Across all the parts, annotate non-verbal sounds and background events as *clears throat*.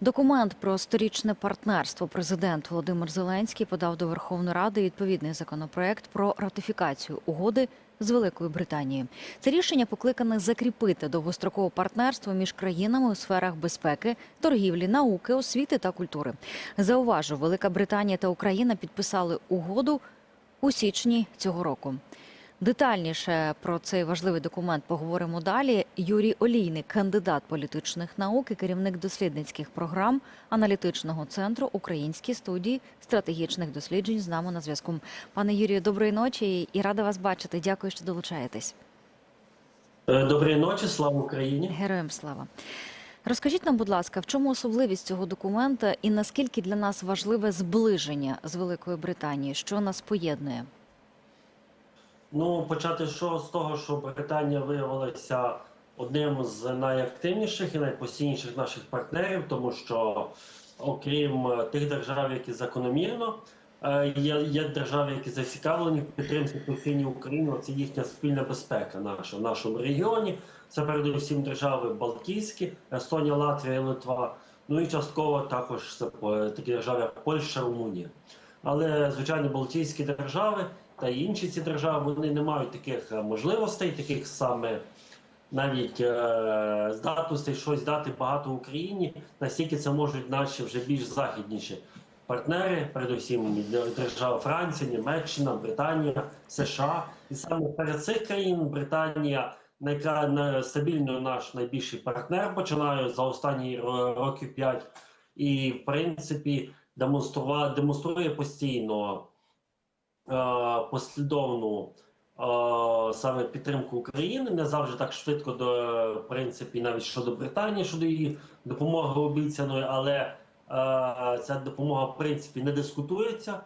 Документ про сторічне партнерство президент Володимир Зеленський подав до Верховної Ради відповідний законопроект про ратифікацію угоди з Великою Британією. Це рішення покликане закріпити довгострокове партнерство між країнами у сферах безпеки, торгівлі, науки, освіти та культури. Зауважу, Велика Британія та Україна підписали угоду у січні цього року. Детальніше про цей важливий документ поговоримо далі. Юрій Олійник, кандидат політичних наук і керівник дослідницьких програм аналітичного центру Українській студії стратегічних досліджень з нами на зв'язку. Пане Юрію, доброї ночі і рада вас бачити. Дякую, що долучаєтесь. Е, Доброї ночі, слава Україні. Героям слава. Розкажіть нам, будь ласка, в чому особливість цього документа і наскільки для нас важливе зближення з Великою Британією? Що нас поєднує? Ну, почати що з того, що Британія виявилася одним з найактивніших і найпостійніших наших партнерів, тому що, окрім тих держав, які закономірно е, є, є держави, які зацікавлені в підтримці постійній України. Це їхня спільна безпека наша в нашому регіоні. Це передусім держави Балтійські, Естонія, Латвія Литва. Ну і частково також це е, такі держави, як Польща, Румунія. Але звичайно, Балтійські держави та інші ці держави вони не мають таких е, можливостей, таких саме навіть е, здатностей щось дати багато Україні. Настільки це можуть наші вже більш західніші партнери, передусім держава Франція, Німеччина, Британія, США. І саме серед цих країн Британія найкра... стабільно наш найбільший партнер, починає за останні ро- років п'ять, і в принципі демонструє, демонструє постійно послідовну е, саме підтримку України, не завжди так швидко до в принципі, навіть щодо Британії, щодо її допомоги обіцяної, але е, ця допомога в принципі не дискутується е,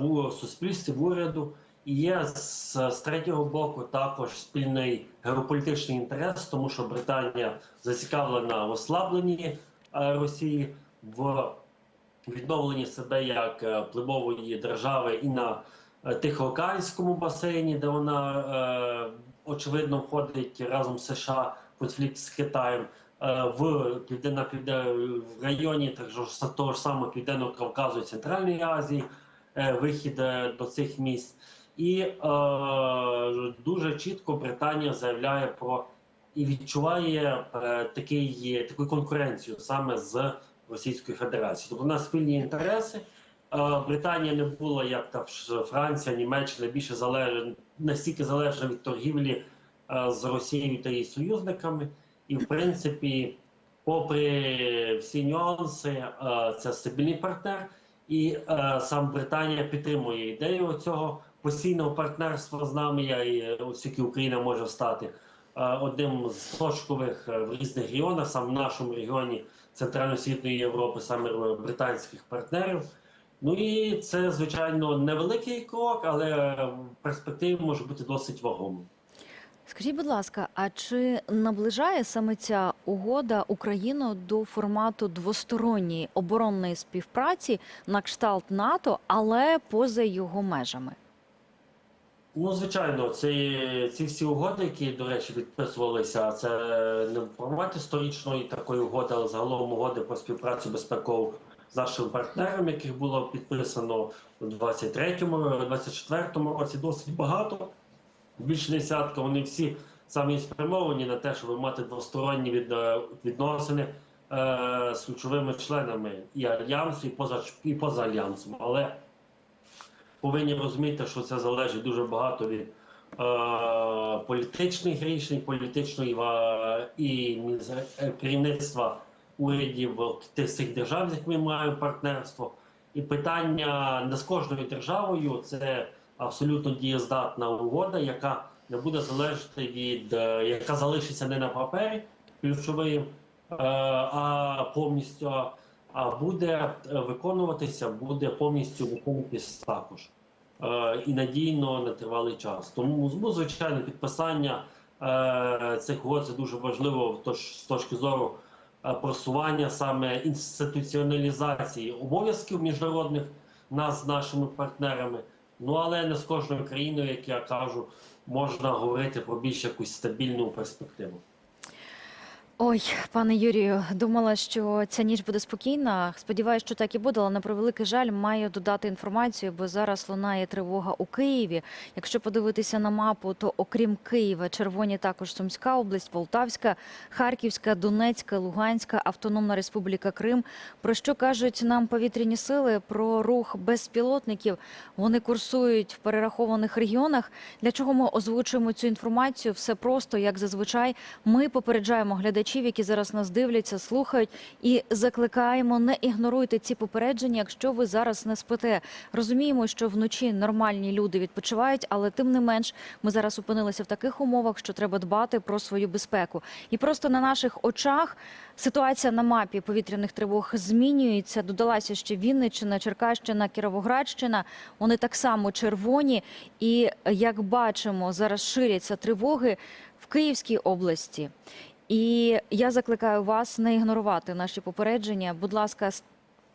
в суспільстві, в уряду. І є з, з третього боку також спільний геополітичний інтерес, тому що Британія зацікавлена в ослабленні е, Росії в відновленні себе як е, впливової держави і на е, Тихоокеанському басейні, де вона е, очевидно входить разом з США конфлікт з Китаєм. е, В південно в районі також того ж самого південного Кавказу і Центральної Азії, вихід до цих місць, і е, дуже чітко Британія заявляє про і відчуває е, такий, таку конкуренцію саме з Російської Федерації. Тобто у нас спільні інтереси. Е, Британія не була як та Франція, Німеччина більше залежна настільки залежна від торгівлі е, з Росією та її союзниками. І в принципі, попри всі нюанси, е, це стабільний партнер, і сам Британія підтримує ідею цього постійного партнерства з нами. Я оскільки Україна може стати одним з точкових в різних регіонах, саме в нашому регіоні Центрально-Східної Європи, саме е, британських партнерів. Ну і це, звичайно, невеликий крок, але в перспективі може бути досить вагомим. Скажіть, будь ласка, а чи наближає саме ця угода Україну до формату двосторонньої оборонної співпраці на кшталт НАТО, але поза його межами? Ну, звичайно, ці, ці всі угоди, які, до речі, підписувалися, це не в форматі сторічної такої угоди, але загалом угоди про співпрацю безпекову з нашими партнерами, яких було підписано у 23-му, 24-му році досить багато. Більше десятка, вони всі самі спрямовані на те, щоб мати двосторонні від, е, відносини е, з ключовими членами і альянсу, і поза, і поза альянсом. Але повинні розуміти, що це залежить дуже багато від е, політичних рішень, політичної е, і е, керівництва урядів тих цих держав, з якими ми маємо партнерство. І питання не з кожною державою це абсолютно дієздатна угода, яка не буде залежати від яка залишиться не на папері ключовим, а повністю а буде виконуватися, буде повністю виконуватися також і надійно на тривалий час. Тому ну, звичайно, підписання е, цих угод це дуже важливо з точки зору е, просування саме інституціоналізації обов'язків міжнародних нас з нашими партнерами. Ну але не з кожною країною, як я кажу, можна говорити про більш якусь стабільну перспективу. Ой, пане Юрію, думала, що ця ніч буде спокійна. Сподіваюсь, що так і буде, але на превеликий жаль, маю додати інформацію, бо зараз лунає тривога у Києві. Якщо подивитися на мапу, то окрім Києва, червоні також Сумська область, Полтавська, Харківська, Донецька, Луганська, Автономна Республіка Крим. Про що кажуть нам повітряні сили про рух безпілотників? Вони курсують в перерахованих регіонах. Для чого ми озвучуємо цю інформацію? Все просто, як зазвичай, ми попереджаємо глядачів, які зараз нас дивляться, слухають, і закликаємо не ігноруйте ці попередження, якщо ви зараз не спите. Розуміємо, що вночі нормальні люди відпочивають, але тим не менш ми зараз опинилися в таких умовах, що треба дбати про свою безпеку. І просто на наших очах ситуація на мапі повітряних тривог змінюється. Додалася ще Вінниччина, Черкащина, Кіровоградщина. Вони так само червоні. І як бачимо, зараз ширяться тривоги в Київській області. І я закликаю вас не ігнорувати наші попередження. Будь ласка,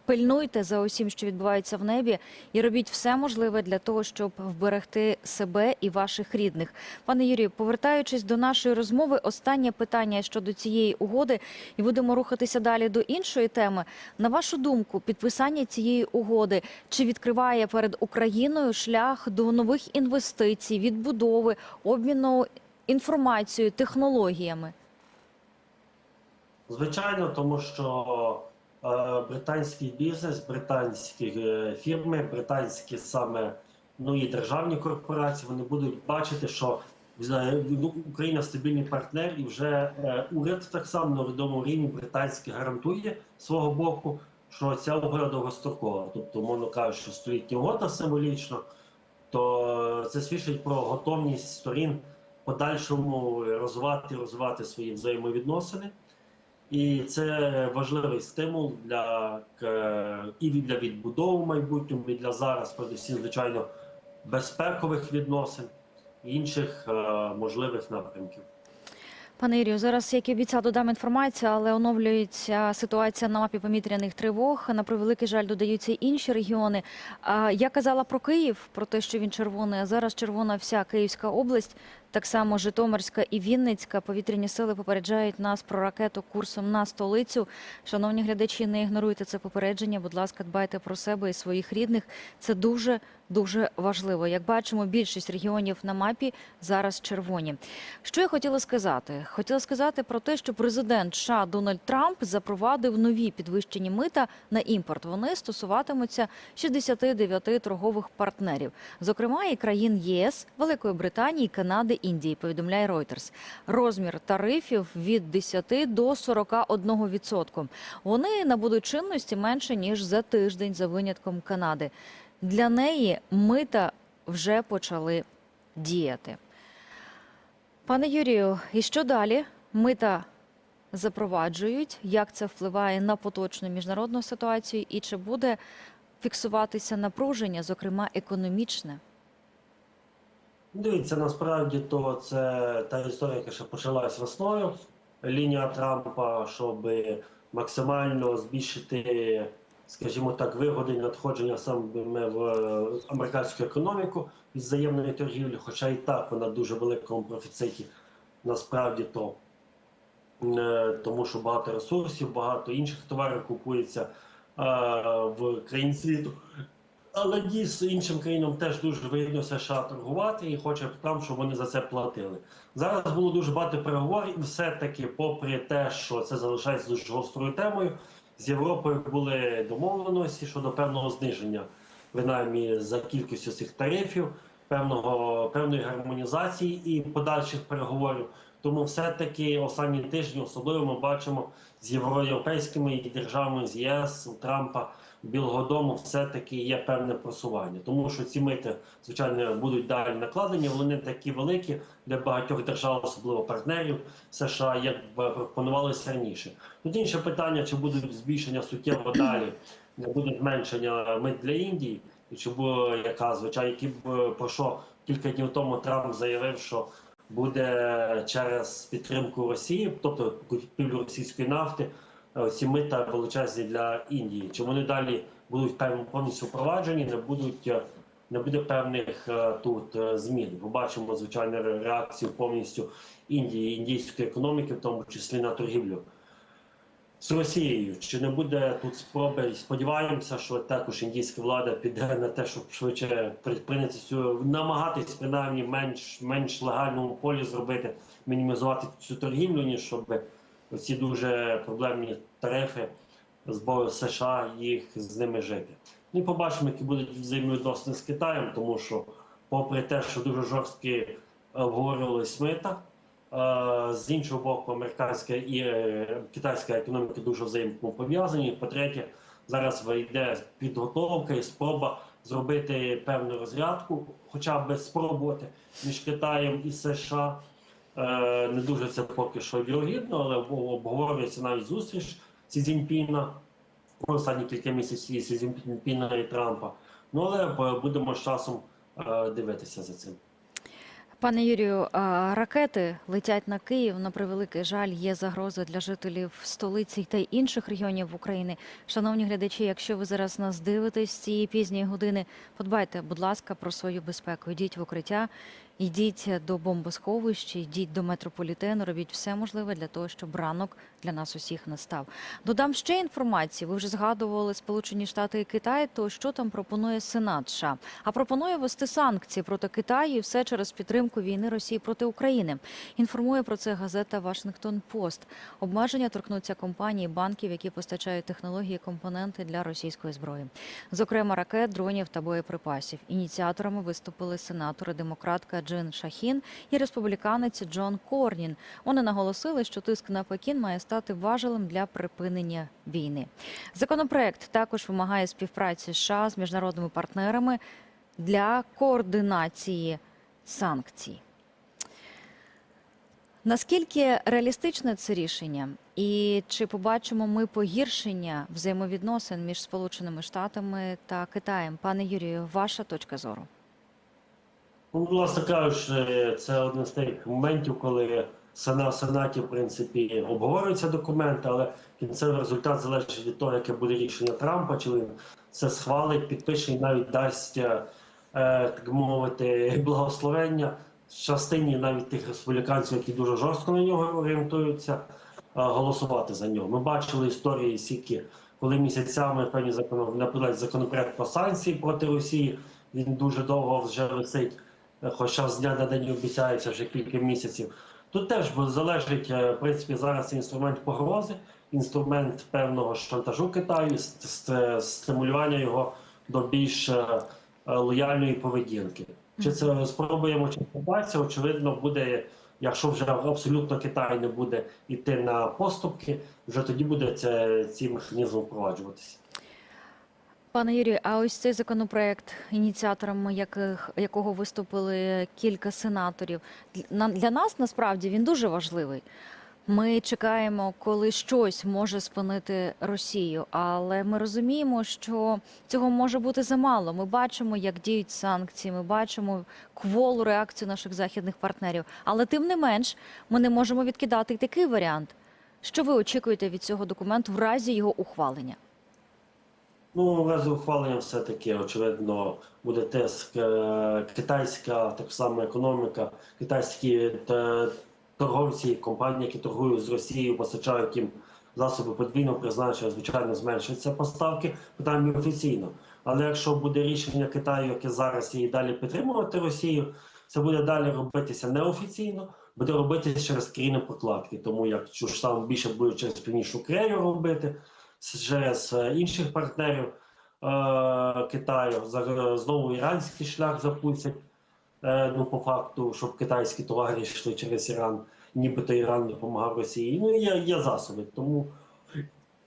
пильнуйте за усім, що відбувається в небі, і робіть все можливе для того, щоб вберегти себе і ваших рідних. Пане Юрію, повертаючись до нашої розмови, останнє питання щодо цієї угоди, і будемо рухатися далі до іншої теми. На вашу думку, підписання цієї угоди чи відкриває перед Україною шлях до нових інвестицій, відбудови, обміну інформацією, технологіями? Звичайно, тому що е, британський бізнес, британські е, фірми, британські саме ну і державні корпорації вони будуть бачити, що е, ну, Україна стабільний партнер, і вже е, уряд так само на відомому рівні британський гарантує свого боку, що ця угода довгострокова. Тобто, мовно кажучи, що стоїть угода символічно, то це свідчить про готовність сторін подальшому розвивати, розвивати свої взаємовідносини. І це важливий стимул для е, і для відбудови в майбутньому, і для зараз, передусім, звичайно, безпекових відносин інших е, можливих напрямків. Пане Юрію, зараз, як і обіцяв, додам інформацію, але оновлюється ситуація на мапі повітряних тривог. На превеликий жаль, додаються інші регіони. Я казала про Київ, про те, що він червоний. А зараз червона вся Київська область, так само Житомирська і Вінницька. Повітряні сили попереджають нас про ракету курсом на столицю. Шановні глядачі, не ігноруйте це попередження. Будь ласка, дбайте про себе і своїх рідних. Це дуже дуже важливо. Як бачимо, більшість регіонів на мапі зараз червоні. Що я хотіла сказати? Хотіла сказати про те, що президент США Дональд Трамп запровадив нові підвищені мита на імпорт. Вони стосуватимуться 69 торгових партнерів, зокрема і країн ЄС, Великої Британії, Канади, Індії. Повідомляє Reuters. Розмір тарифів від 10 до 41%. Вони набудуть чинності менше ніж за тиждень за винятком Канади. Для неї мита вже почали діяти. Пане Юрію, і що далі? Мита запроваджують. Як це впливає на поточну міжнародну ситуацію, і чи буде фіксуватися напруження, зокрема економічне? Дивіться, насправді то це та історія, яка ще почалась весною. Лінія Трампа, щоб максимально збільшити, скажімо так, вигоди надходження саме в американську економіку від взаємної торгівлі, хоча і так вона в дуже великому профіциті, насправді то. Е, тому що багато ресурсів, багато інших товарів купується е, в країн світу. Але дійсно іншим країнам теж дуже вигідно США торгувати і хоче Трамп, щоб вони за це платили. Зараз було дуже багато переговорів, і все-таки, попри те, що це залишається дуже гострою темою, з Європою були домовленості щодо певного зниження, принаймні за кількістю цих тарифів, певного певної гармонізації і подальших переговорів. Тому все-таки останні тижні особливо ми бачимо з європейськими державами з ЄС у Трампа Білого Дому все-таки є певне просування, тому що ці мити, звичайно, будуть далі накладені. Вони такі великі для багатьох держав, особливо партнерів США, як пропонувалося раніше. Тут інше питання: чи будуть збільшення суттєво *clears throat* далі, не буде зменшення мит для Індії, і чи буде яка звичайно, які б про що кілька днів тому Трамп заявив, що буде через підтримку Росії, тобто купівлю російської нафти ці мита величезні для Індії. Чи вони далі будуть певно повністю впроваджені, не будуть не буде певних е, тут е, змін. Побачимо звичайно реакцію повністю Індії, індійської економіки, в тому числі на торгівлю з Росією. Чи не буде тут спроби? Сподіваємося, що також індійська влада піде на те, щоб швидше прийняти цю намагатись принаймні менш менш легальному полі зробити, мінімізувати цю торгівлю, ніж щоб ці дуже проблемні тарифи з боку США їх з ними жити. Ну і побачимо, які будуть взаємовідносини з Китаєм, тому що, попри те, що дуже жорсткі е, обговорювались мита, е, з іншого боку, американська і е, китайська економіка дуже взаємопов'язані. По-третє, зараз вийде підготовка і спроба зробити певну розрядку, хоча б спробувати між Китаєм і США. Е, Не дуже це поки що вірогідно, але обговорюється навіть зустріч Сі Цзіньпіна останні кілька місяців Сі Цзіньпіна і Трампа. Ну але е, будемо з часом е, дивитися за цим. Пане Юрію, ракети летять на Київ. На превеликий жаль, є загроза для жителів столиці та інших регіонів України. Шановні глядачі, якщо ви зараз нас дивитесь цієї пізньої години, подбайте, будь ласка, про свою безпеку. Йдіть в укриття, йдіть до бомбосховищ, йдіть до метрополітену. Робіть все можливе для того, щоб ранок для нас усіх настав. Додам ще інформації. Ви вже згадували Сполучені Штати і Китай. То що там пропонує Сенат США? А пропонує ввести санкції проти Китаю і все через підтримку війни Росії проти України. Інформує про це газета Вашингтон Пост. Обмеження торкнуться компаній, банків, які постачають технології, і компоненти для російської зброї, зокрема ракет, дронів та боєприпасів. Ініціаторами виступили сенатори демократка Джин Шахін і республіканець Джон Корнін. Вони наголосили, що тиск на Пекін має стати важелем для припинення війни. Законопроект також вимагає співпраці США з міжнародними партнерами для координації санкцій. Наскільки реалістичне це рішення, і чи побачимо ми погіршення взаємовідносин між Сполученими Штатами та Китаєм? Пане Юрію, ваша точка зору? Ну, власне кажучи, це один з тих моментів, коли Сена в Сенаті, в принципі, обговорюються документи, але кінцевий результат залежить від того, яке буде рішення Трампа, чи він це схвалить, підпише і навіть дасть, е, так мовити, благословення частині навіть тих республіканців, які дуже жорстко на нього орієнтуються, е, голосувати за нього. Ми бачили історії сіки, коли місяцями певні закон, законопроект про санкції проти Росії. Він дуже довго вже висить, хоча з дня на день обіцяється вже кілька місяців. Тут теж залежить, е, в принципі, зараз інструмент погрози, інструмент певного шантажу Китаю, с- стимулювання його до більш е, е, лояльної поведінки. Чи це спробуємо чи вдасться? Очевидно, буде, якщо вже абсолютно Китай не буде йти на поступки, вже тоді буде це ці механізми впроваджуватися. Пане Юрію, а ось цей законопроект, ініціаторами яких, якого виступили кілька сенаторів, для- на- для нас насправді він дуже важливий. Ми чекаємо, коли щось може спинити Росію, але ми розуміємо, що цього може бути замало. Ми бачимо, як діють санкції, ми бачимо кволу реакцію наших західних партнерів. Але тим не менш, ми не можемо відкидати такий варіант. Що ви очікуєте від цього документу в разі його ухвалення? Ну, в разі ухвалення все-таки, очевидно, буде тиск. Е, Китайська так само економіка, китайські торговці, компанії, які торгують з Росією, постачають їм засоби подвійного призначення, звичайно, зменшуються поставки, питання офіційно. Але якщо буде рішення Китаю, яке зараз і далі підтримувати Росію, це буде далі робитися неофіційно, буде робитися через країни прокладки. Тому як ж там більше буде через північну Корею робити, е, інших партнерів е, Китаю, знову іранський шлях запустять. Е, ну, по факту, щоб китайські товари йшли через Іран, нібито Іран допомагав Росії. Ну, є, є засоби. Тому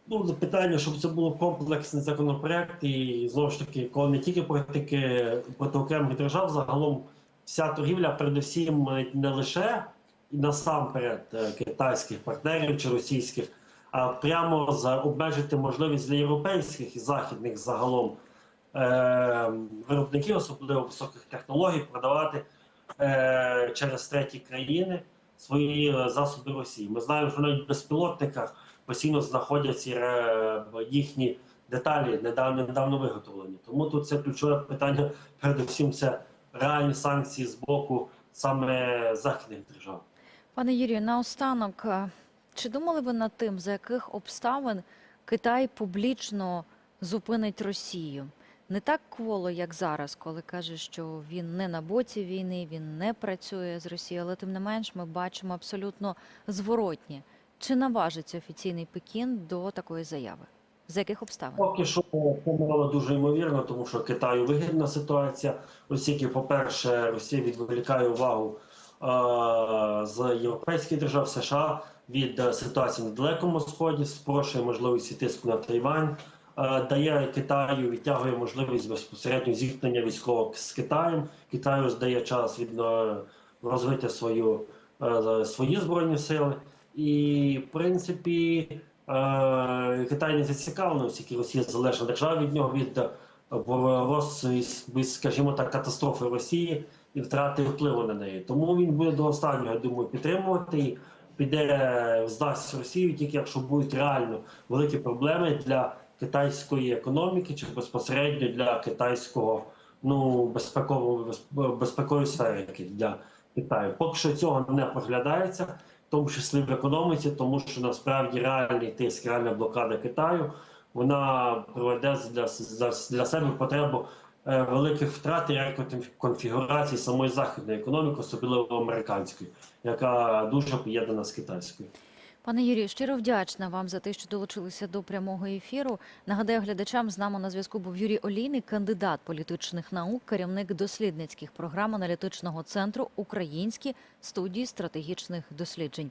ну, питання, щоб це було комплексний законопроект, і знову ж таки, коли не тільки проти, проти окремих держав, загалом вся торгівля, передусім не лише насамперед е, китайських партнерів чи російських, прямо за обмежити можливість для європейських і західних загалом е, виробників, особливо високих технологій, продавати е, через треті країни свої е, засоби Росії. Ми знаємо, що навіть в безпілотниках постійно знаходяться їхні деталі недавно, недавно виготовлені. Тому тут це ключове питання, передусім, це реальні санкції з боку саме західних держав. Пане Юрію, наостанок, чи думали ви над тим, за яких обставин Китай публічно зупинить Росію? Не так кволо, як зараз, коли каже, що він не на боці війни, він не працює з Росією, але тим не менш ми бачимо абсолютно зворотні. Чи наважиться офіційний Пекін до такої заяви? За яких обставин? Поки що це дуже ймовірно, тому що Китаю вигідна ситуація. Оскільки, по-перше, Росія відволікає увагу е, з європейських держав США від е, ситуації на Далекому Сході, спрощує можливість тиску на Тайвань, е, дає Китаю, відтягує можливість безпосередньо зіткнення військового з Китаєм. Китаю здає час від е, розвити свою, свої збройні сили. І, в принципі, Китай не зацікавлений, оскільки Росія залежна держава від нього від е, скажімо так, катастрофи Росії і втрати впливу на неї. Тому він буде до останнього, я думаю, підтримувати піде здасть Росію, тільки якщо будуть реально великі проблеми для китайської економіки чи безпосередньо для китайського ну безпекового безп- безпекової сфери для Китаю. Поки що цього не проглядається в тому числі в економіці, тому що насправді реальний тиск, реальна блокада Китаю, вона приведе для, для, себе потребу великих втрат і конфігурації самої західної економіки, особливо американської, яка дуже поєднана з китайською. Пане Юрію, щиро вдячна вам за те, що долучилися до прямого ефіру. Нагадаю глядачам, з нами на зв'язку був Юрій Олійник, кандидат політичних наук, керівник дослідницьких програм аналітичного центру Українські студії стратегічних досліджень.